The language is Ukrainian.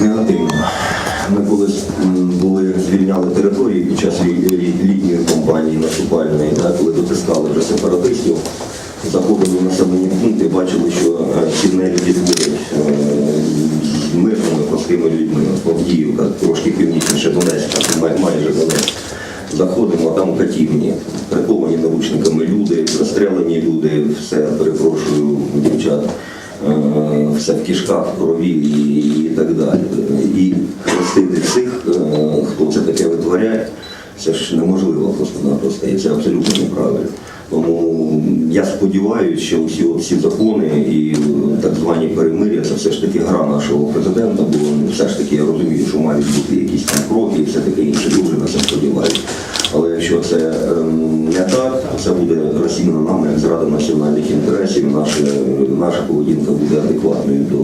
Негативно. Ми коли були звільняли території під час лі- лі- літньої кампанії наступальної, да, коли дотискали вже сепаратистів, заходили в населені пункти, бачили, що е, ціннелі підводять е, з мирними простими людьми. Авдіївка, трошки північніше Донецька, май- майже Донецьк. Заходимо, а там катівні, приковані наручниками люди, розстріляні люди, все, перепрошую, дівчат, е, все в кишках, в крові так далі. І простити цих, е, хто це таке витворяє, це ж неможливо просто-напросто, і це абсолютно неправильно. Тому я сподіваюся, що всі закони і так звані перемир'я це все ж таки гра нашого президента, бо все ж таки я розумію, що мають бути якісь там кроки і все таке інше. Дуже на це сподіваюся. Але якщо це ем, не так, це буде розцінено нами як зрада національних інтересів. Наша, наша поведінка буде адекватною до.